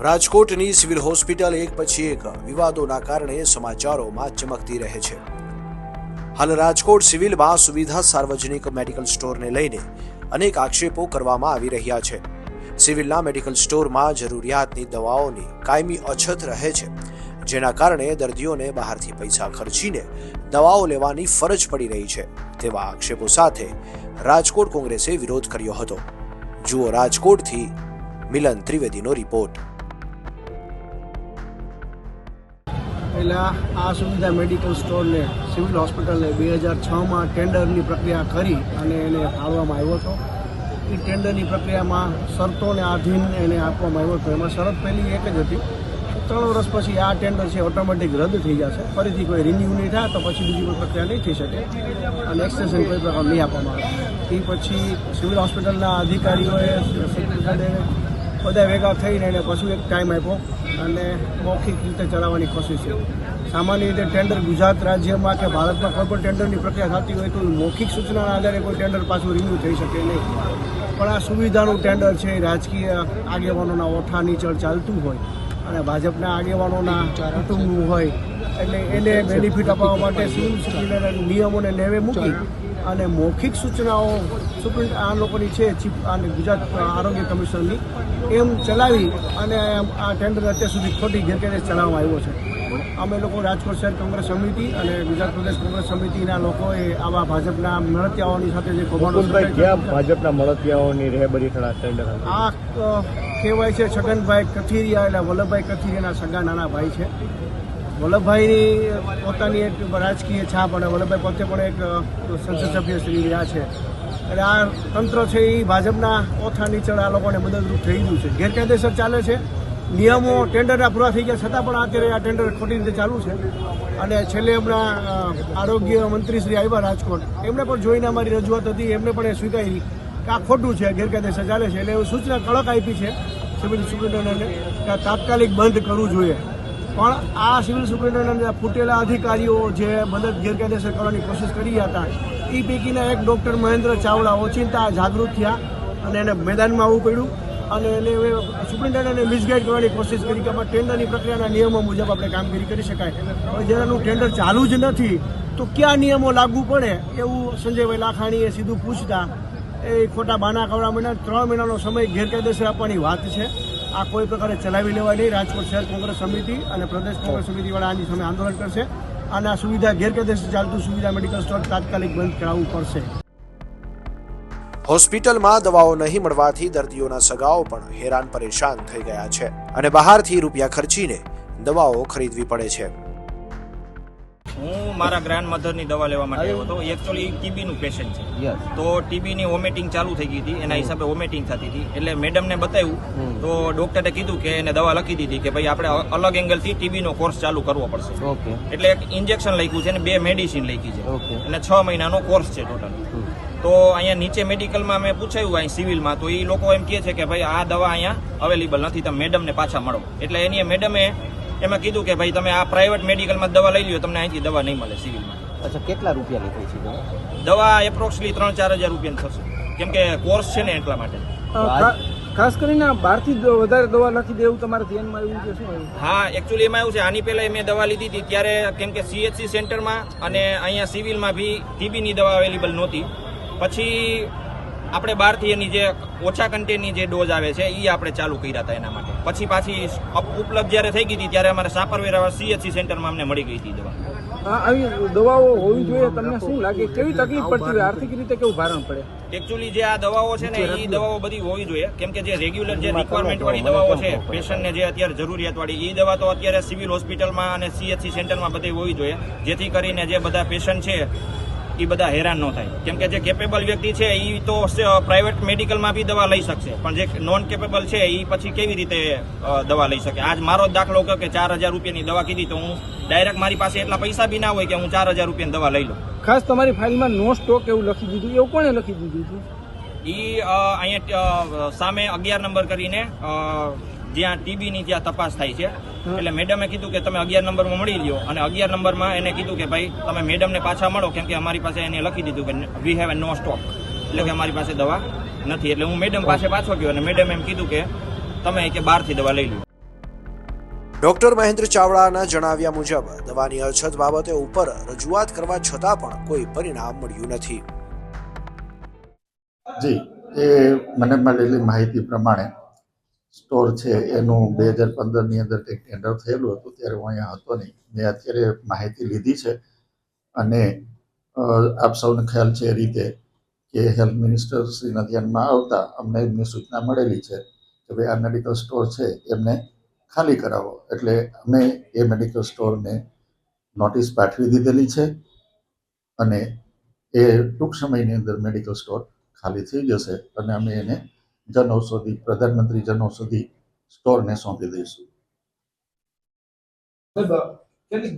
રાજકોટની civil hospital એક પછી એક વિવાદોના કારણે સમાચારોમાં ચમકતી રહે છે. હાલ રાજકોટ સિવિલમાં સુવિધા સાર્વજનિક મેડિકલ સ્ટોરને લઈને અનેક આક્ષેપો કરવામાં આવી રહ્યા છે. સિવિલના મેડિકલ સ્ટોરમાં જરૂરિયાતની દવાઓની કાયમી અછત રહે છે, જેના કારણે દર્દીઓને બહારથી પૈસા ખર્ચીને દવાઓ લેવાની ફરજ પડી રહી છે, તેવા આક્ષેપો સાથે રાજકોટ કોંગ્રેસે વિરોધ કર્યો હતો. જુઓ રાજકોટથી મિલન ત્રિવેદીનો રિપોર્ટ. પહેલાં આ સુવિધા મેડિકલ સ્ટોરને સિવિલ હોસ્પિટલને બે હજાર છમાં ટેન્ડરની પ્રક્રિયા કરી અને એને ફાળવામાં આવ્યો હતો. એ ટેન્ડરની પ્રક્રિયામાં શરતોને આધીન એને આપવામાં આવ્યો હતો. એમાં શરત પહેલી એક જ હતી. ત્રણ વર્ષ પછી આ ટેન્ડર છે ઓટોમેટિક રદ થઈ જશે. ફરીથી કોઈ રિન્યૂ નહીં થાય તો પછી બીજી કોઈ પ્રક્રિયા નહીં થઈ શકે. અને એક્સટેન્શન કોઈ પ્રકાર નહીં આપવામાં આવે. એ પછી સિવિલ હોસ્પિટલના અધિકારીઓએ બધા ભેગા થઈને એને પાછું એક ટાઈમ આપ્યો અને મૌખિક રીતે ચલાવવાની કોશિશ છે સામાન્ય રીતે ટેન્ડર ગુજરાત રાજ્યમાં કે ભારતમાં કોઈ પણ ટેન્ડરની પ્રક્રિયા થતી હોય તો મૌખિક સૂચનાના આધારે કોઈ ટેન્ડર પાછું રિન્યૂ થઈ શકે નહીં. પણ આ સુવિધાનું ટેન્ડર છે રાજકીય આગેવાનોના ઓઠા નીચળ ચાલતું હોય અને ભાજપના આગેવાનોના કુટુંબનું હોય એટલે એને બેનિફિટ અપાવવા માટે સિવિલ નિયમોને લેવે મૂકી અને મૌખિક સૂચનાઓ સુપ્રીમ આ લોકોની છે ચીફ અને ગુજરાત આરોગ્ય કમિશનની એમ ચલાવી અને આ ટેન્ડર અત્યાર સુધી ખોટી ગેરકાયદે ચલાવવામાં આવ્યો છે. અમે લોકો રાજકોટ શહેર કોંગ્રેસ સમિતિ અને ગુજરાત પ્રદેશ કોંગ્રેસ સમિતિના લોકોએ આવા ભાજપના મળતિયાઓની સાથે જે કૌભાંડો ભાજપના મળતિયાઓની રહેબરી આ કહેવાય છે છગનભાઈ કથિરિયા એટલે વલ્લભભાઈ કથિરિયાના સગા નાના ભાઈ છે. વલ્લભભાઈની પોતાની એક રાજકીય છાપ અને વલ્લભભાઈ પોતે પણ એક સંસદ સભ્ય શ્રી રહ્યા છે. એટલે આ તંત્ર છે એ ભાજપના ઓથા નીચળ આ લોકોને મદદરૂપ થઈ ગયું છે. ગેરકાયદેસર ચાલે છે. નિયમો ટેન્ડરના પૂરા થઈ ગયા. છતાં પણ અત્યારે આ ટેન્ડર ખોટી રીતે ચાલુ છે. અને છેલ્લે હમણાં આરોગ્ય મંત્રી શ્રી આવ્યા રાજકોટ, એમને પણ જોઈને અમારી રજૂઆત હતી. એમને પણ એ સ્વીકારી કે આ ખોટું છે, ગેરકાયદેસર ચાલે છે. એટલે એવું સૂચના કડક આપી છે. સિવિલ સુપ્રિન્ટેન્ડન્ટને કે તાત્કાલિક બંધ કરવું જોઈએ. પણ આ સિવિલ સુપ્રિન્ટેન્ડન્ટ ફૂટેલા અધિકારીઓ જે મદદ ગેરકાયદેસર કરવાની કોશિશ કરી હતા એ પૈકીના એક ડૉક્ટર મહેન્દ્ર ચાવડા ઓચિંતા જાગૃત થયા અને એને મેદાનમાં આવવું પડ્યું અને એને સુપ્રિન્ટેન્ડન્ટને મિસગાઈડ કરવાની કોશિશ કરી કે આપણે ટેન્ડરની પ્રક્રિયાના નિયમો મુજબ આપણે કામગીરી કરી શકાય. હવે જેનાનું ટેન્ડર ચાલુ જ નથી, તો કયા નિયમો લાગુ પડે એવું સંજયભાઈ લાખાણીએ સીધું પૂછતા, એ ખોટા બાના કવડા મહિના ત્રણ મહિનાનો સમય ગેરકાયદેસર આપવાની વાત છે. આ કોઈ પ્રકારે ચલાવી લેવાય નહીં. રાજકોટ શહેર કોંગ્રેસ સમિતિ અને પ્રદેશ કોંગ્રેસ સમિતિવાળા આની સામે આંદોલન કરશે. અને આ સુવિધા ગેરકાયદેસર ચાલતું સુવિધા મેડિકલ સ્ટોર તાત્કાલિક બંધ કરાવવું પડશે. હોસ્પિટલમાં દવાઓ નહીં મળવાથી દર્દીઓના સગાઓ પણ હેરાન પરેશાન થઈ ગયા છે અને બહારથી રૂપિયા ખર્ચીને દવાઓ ખરીદવી પડે છે. હું મારા ગ્રાન્ડ મધરની દવા લેવા માટે આવ્યો હતો. એકચ્યુઅલી ટીબીનું પેશન્ટ છે. તો ટીબીની વોમિટિંગ ચાલુ થઈ ગઈ હતી. એના હિસાબે વોમિટિંગ થતી હતી. એટલે મેડમને બતાવ્યું. તો ડોક્ટરે કીધું કે એને દવા લખી દીધી કે ભાઈ આપણે અલગ એંગલથી ટીબીનો કોર્સ ચાલુ કરવો પડશે. એટલે એક ઇન્જેક્શન લખ્યું છે અને બે મેડિસિન લખી છે. અને છ મહિનાનો કોર્સ છે ટોટલ તો અહીંયા નીચે મેડિકલમાં મેં પૂછાયું અહીં સિવિલમાં તો એ લોકો એમ કહે છે કે ભાઈ આ દવા અહીંયા અવેલેબલ નથી. તમે મેડમને પાછા મળો. એટલે એની મેડમે એમાં કીધું કે ભાઈ તમે આ પ્રાઇવેટ મેડિકલમાં દવા લઈ લ્યો તમને અહીંથી દવા નહીં મળે સિવિલમાં. અચ્છા કેટલા રૂપિયા લીધી છે દવા? દવા એપ્રોક્સલી ત્રણ ચાર હજાર રૂપિયા થશે. કેમ કે કોર્સ છે ને એટલા માટે. ખાસ કરીને બહારથી વધારે દવા લખી દેવું તમારે ધ્યાનમાં આવ્યું કે શું હા એકચ્યુઅલી એમાં એવું છે આની પહેલાં મેં દવા લીધી હતી ત્યારે કેમ કે સીએચસી સેન્ટરમાં અને અહીંયા સિવિલમાં બી ટીબીની દવા અવેલેબલ નહોતી. પછી આપણે બહારથી એની જે ઓછા કન્ટેનની જે ડોઝ આવે છે એ આપણે ચાલુ કર્યા હતા એના માટે. પછી પાછી ઉપલબ્ધ જ્યારે થઈ ગઈ હતી ત્યારે અમારે સાપરવેરા સીએચસી સેન્ટરમાં અમને મળી ગઈ હતી દવા. આવી દવાઓ હોવી જોઈએ તમને શું લાગે? કેવી તકલીફ પડતી હોય? આર્થિક રીતે કેવું ભારણ પડે? એકચ્યુઅલી જે આ દવાઓ છે ને એ દવાઓ બધી હોવી જોઈએ. કેમ કે જે રેગ્યુલર જે રિક્વાયરમેન્ટ વાળી દવાઓ છે પેશન્ટને જે અત્યારે જરૂરિયાત વાળી એ દવા તો અત્યારે સિવિલ હોસ્પિટલમાં અને સીએચસી સેન્ટરમાં બધી હોવી જોઈએ. જેથી કરીને જે બધા પેશન્ટ છે એ બધા હેરાન ન થાય. કેમ કે જે કેપેબલ વ્યક્તિ છે એ તો પ્રાઇવેટ મેડિકલમાં બી દવા લઈ શકશે. પણ જે નોન કેપેબલ છે એ પછી કેવી રીતે દવા લઈ શકે? આજ મારો દાખલો કહો કે ચાર હજાર રૂપિયાની દવા કીધી તો હું ડાયરેક્ટ મારી પાસે એટલા પૈસા બી ના હોય કે હું ચાર હજાર રૂપિયાની દવા લઈ લઉં. ખાસ તમારી ફાઇલમાં નો સ્ટોક એવું લખી દીધું. એવું કોણે લખી દીધું હતું? એ અહીંયા સામે અગિયાર નંબર કરીને જ્યાં ટીબીની જ્યાં તપાસ થાય છે. એટલે મેડમે કીધું કે તમે અગિયાર નંબરમાં મળી લ્યો. અને અગિયાર નંબરમાં એને કીધું કે ભાઈ તમે મેડમને પાછા મળો કેમ કે અમારી પાસે એને લખી દીધું કે વી હેવ નો સ્ટોક એટલે કે અમારી પાસે દવા નથી. એટલે હું મેડમ પાસે પાછો ગયો અને મેડમ એમ કીધું કે તમે કે બહારથી દવા લઈ લો ડોક્ટર મહેન્દ્ર ચાવડાના જણાવ્યા મુજબ દવાની અછત બાબતે ઉપર રજૂઆત કરવા છતાં પણ કોઈ પરિણામ મળ્યું નથી. જી એ મને મળેલી માહિતી પ્રમાણે સ્ટોર છે, એનું બે હજાર પંદરની અંદર કંઈક ટેન્ડર થયેલું હતું, ત્યારે હું અહીંયા હતો નહીં. મેં અત્યારે માહિતી લીધી છે અને આપ સૌને ખ્યાલ છે એ રીતે કે હેલ્થ મિનિસ્ટર શ્રીના ધ્યાનમાં આવતા અમને એમની સૂચના મળેલી છે કે ભાઈ આ મેડિકલ સ્ટોર છે, એમને ખાલી કરાવો. એટલે અમે એ મેડિકલ સ્ટોરને નોટિસ પાઠવી દીધેલી છે અને એ ટૂંક સમયની અંદર મેડિકલ સ્ટોર ખાલી થઈ જશે અને અમે એને જન ઔષધિ પ્રધાનમંત્રી જન ઔષધિ સ્ટોરને સોંપી દઈશું.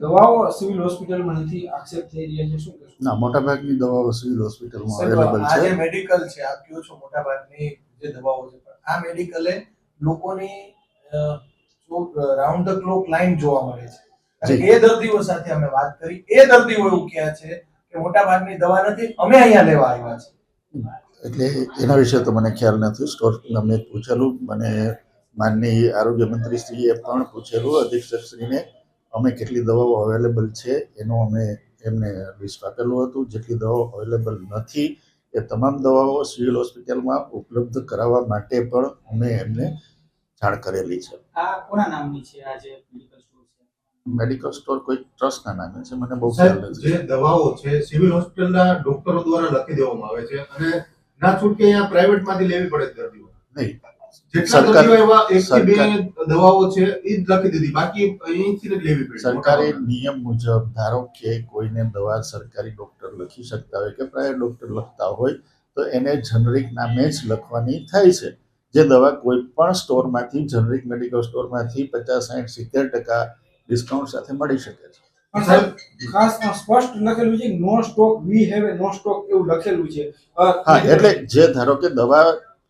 દવાઓ સિવિલ હોસ્પિટલમાં નથી આક્ષેપ થઈ રહ્યા છે? શું ના મોટાભાગની દવાઓ સિવિલ હોસ્પિટલમાં સાહેબ, અવેલેબલ આ જે મેડિકલ છે આપ કહો છો મોટાભાગની જે દવાઓ છે પણ આ મેડિકલે લોકોની રાઉન્ડ ધ ક્લોક લાઈન જોવા મળે છે. એ દર્દીઓ સાથે અમે વાત કરી. એ દર્દીઓ એવું કહે છે કે મોટાભાગની દવા નથી અમે અહીંયા લેવા આવ્યા છે એટલે એના વિશે તો મને ખ્યાલ નથી. સ્ટોર અમે પૂછેલું મને માનનીય આરોગ્ય મંત્રીશ્રીએ પણ પૂછેલું અધિક્ષકશ્રીને અમે કેટલી દવાઓ અવેલેબલ છે? એનું અમે એમને લિસ્ટ આપેલું હતું. જેટલી દવાઓ અવેલેબલ નથી એ તમામ દવાઓ સિવિલ હોસ્પિટલમાં ઉપલબ્ધ કરાવવા માટે પણ અમે એમને જાણ કરેલી છે. આ કોના નામની છે? આ જે મેડિકલ સ્ટોર છે? કોઈ ટ્રસ્ટના નામે છે? મને બહુ ખ્યાલ નથી. જે દવાઓ છે સિવિલ હોસ્પિટલના ડોક્ટરો દ્વારા લખી દેવામાં આવે છે અને ના છૂટકે અહીંયા પ્રાઇવેટમાંથી લેવી પડે દર્દીઓ. નહીં. જેટલા સરકાર- દર્દીઓ એવા એક થી બે સરકાર- દવાઓ છે એ જ લખી દીધી. બાકી અહીંથી લેવી પડી. સરકારી નિયમ મુજબ ધારો કે કોઈને દવા સરકારી ડોક્ટર લખી શકતા હોય કે પ્રાઇવેટ ડોક્ટર લખતા હોય તો એને જનરિક નામે જ લખવાની થાય છે. જે દવા કોઈ પણ સ્ટોરમાંથી જનરિક મેડિકલ સ્ટોરમાંથી પચાસ સાઠ સિત્તેર ટકા ડિસ્કાઉન્ટ સાથે મળી શકે છે. પણ સાહેબ ખાસ સ્પષ્ટ લખેલું છે no stock we have a no stock એવું લખેલું છે. હા એટલે જે ધારો કે દવા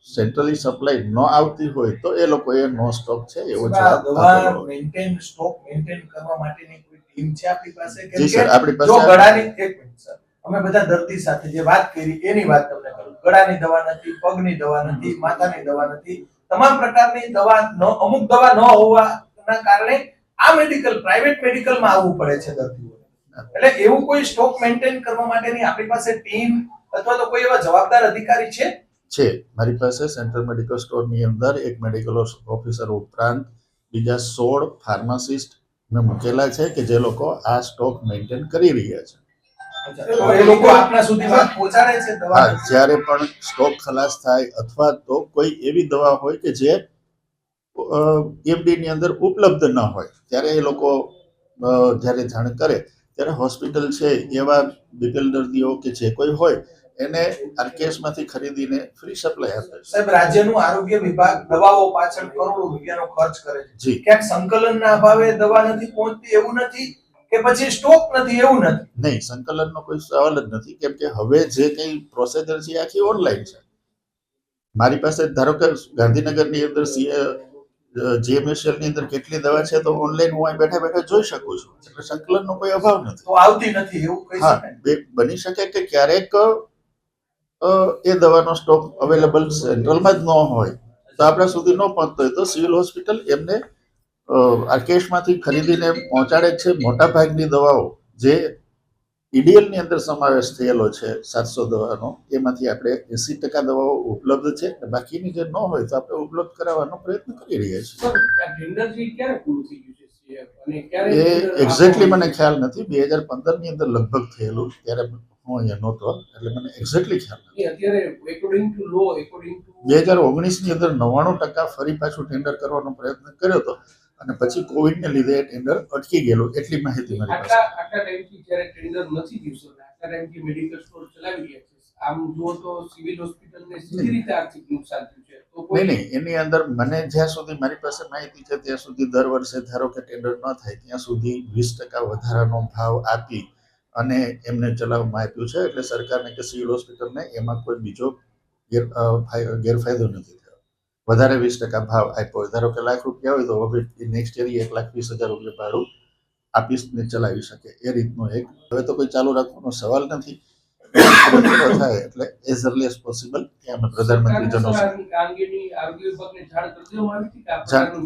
સેન્ટ્રલી સપ્લાય ન આવતી હોય તો એ લોકોએ નો સ્ટોક છે એવો જવાબ દવા મેન્ટેન સ્ટોક મેન્ટેન કરવા માટેની કોઈ ટીમ છે આપણી પાસે કે સર આપણી જો ગળાની એક મિનિટ સર અમે બધા દર્દી સાથે જે વાત કરી એની વાત તમને કરું. ગળાની દવા નથી પગની દવા નથી માથાની દવા નથી તમામ પ્રકારની દવા ન અમુક દવા ન હોવાના કારણે આ મેડિકલ પ્રાઇવેટ મેડિકલમાં આવવું પડે છે દર્દીઓ એટલે એવું કોઈ સ્ટોક મેન્ટેન કરવા માટેની આપણી પાસે ટીમ અથવા તો કોઈ એવા જવાબદાર અધિકારી છે? છે. મારી પાસે સેન્ટ્રલ મેડિકલ સ્ટોરની અંદર એક મેડિકલ ઓફિસર ઉપરાંત બીજા સોળ ફાર્માસિસ્ટ મેં મૂકેલા છે કે જે લોકો આ સ્ટોક મેન્ટેન કરી રહ્યા છે. એ લોકો આપણા સુધી પહોંચાડે છે હા જ્યારે પણ સ્ટોક ખલાસ થાય અથવા તો કોઈ એવી દવા હોય કે જે એમડી ની અંદર ઉપલબ્ધ ન હોય. ત્યારે એ લોકો જ્યારે જાણ કરે ત્યારે હોસ્પિટલ છે એવા બીપીએલ દર્દીઓ કે જે કોઈ હોય એને આરકેએસમાંથી ખરીદીને ફ્રી સપ્લાય આપે છે. સાહેબ રાજ્યનું આરોગ્ય વિભાગ દવાઓ પાછળ કરોડો રૂપિયાનો ખર્ચ કરે છે. ક્યાંક સંકલનના અભાવે દવા નથી પહોંચતી એવું નથી કે પછી સ્ટોક નથી એવું નથી? નહીં સંકલનનો કોઈ સવાલ જ નથી કેમ કે હવે જે કંઈ પ્રોસેજર છે આખી ઓનલાઈન છે. મારી પાસે ધારો કે ગાંધીનગરની અંદર જીએમએસએલની અંદર કેટલી દવા છે તો ઓનલાઈન હું અહીં બેઠા બેઠા જોઈ શકું છું. એટલે સંકલનનો કોઈ અભાવ નથી. તો આવતી નથી એવું કહી શકાય બની શકે કે ક્યારેક એ દવાનો સ્ટોક અવેલેબલ સેન્ટ્રલમાં જ ન હોય. તો આપણા સુધી ન પહોંચતો હોય તો સિવિલ હોસ્પિટલ એમને આર્કેશમાંથી ખરીદીને પહોંચાડે છે મોટા ભાગની દવાઓ જે EDL ની અંદર સમાવેશ થયેલો છે સાતસો દવાનો. એમાંથી આપણે એસી ટકા દવાઓ ઉપલબ્ધ છે બાકીની જે ન હોય તો આપણે ઉપલબ્ધ કરાવવાનો પ્રયત્ન કરી રહ્યા છીએ. એ એક્ઝેક્ટલી મને ખ્યાલ નથી. બે હજાર પંદરની અંદર લગભગ થયેલું ત્યારે હું અહીંયા નહોતો એટલે મને એક્ઝેક્ટલી ખ્યાલ નથી. બે હજાર ઓગણીસની અંદર નવ્વાણું ટકા ફરી પાછું ટેન્ડર કરવાનો પ્રયત્ન કર્યો હતો. અને પછી કોવિડને લીધે ટેન્ડર અટકી ગયેલું એટલી માહિતી મારી પાસે. આટલા આટલા ટાઈમથી જ્યારે ટેન્ડર નથી દિવસો આટલા ટાઈમથી મેડિકલ સ્ટોર ચલાવી રહ્યા છે. આમ જુઓ તો સિવિલ હોસ્પિટલને સીધી રીતે આર્થિક નુકસાન થયું છે. તો નહીં કોઈ નહીં એની અંદર મને જ્યાં સુધી મારી પાસે માહિતી છે ત્યાં સુધી દર વર્ષે ધારો કે ટેન્ડર ન થાય ત્યાં સુધી વીસ ટકા વધારાનો ભાવ આપી અને એમને ચલાવવામાં આપ્યું છે એટલે સરકારને કે સિવિલ હોસ્પિટલને એમાં કોઈ બીજો ગેરફાયદો નથી થયો. વધારે વીસ ટકા ભાવ આપ્યો હોય. ધારો કે લાખ રૂપિયા હોય તો હવે નેક્સ્ટ યર એક લાખ વીસ હજાર રૂપિયા ભાડું આપીને ચલાવી શકે એ રીતનો એક. હવે તો કોઈ ચાલુ રાખવાનો સવાલ નથી. થાય એટલે એઝ અર્લી એઝ પોસિબલ અમે પ્રધાનમંત્રી જનો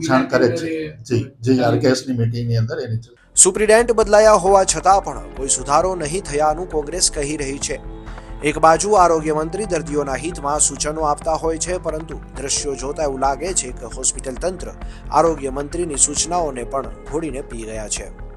જાણ કરી છે. જી જી આરકેએસની મિટિંગની અંદર એની સુપ્રિન્ટેન્ડન્ટ બદલાયા હોવા છતાં પણ કોઈ સુધારો નહીં થયાનું કોંગ્રેસ કહી રહી છે. એક બાજુ આરોગ્ય મંત્રી દર્દીઓના હિતમાં સૂચનો આપતા હોય છે, પરંતુ દ્રશ્યો જોતા એવું લાગે છે કે હોસ્પિટલ તંત્ર આરોગ્ય મંત્રીની સૂચનાઓને પણ ઘોડીને પી ગયા છે.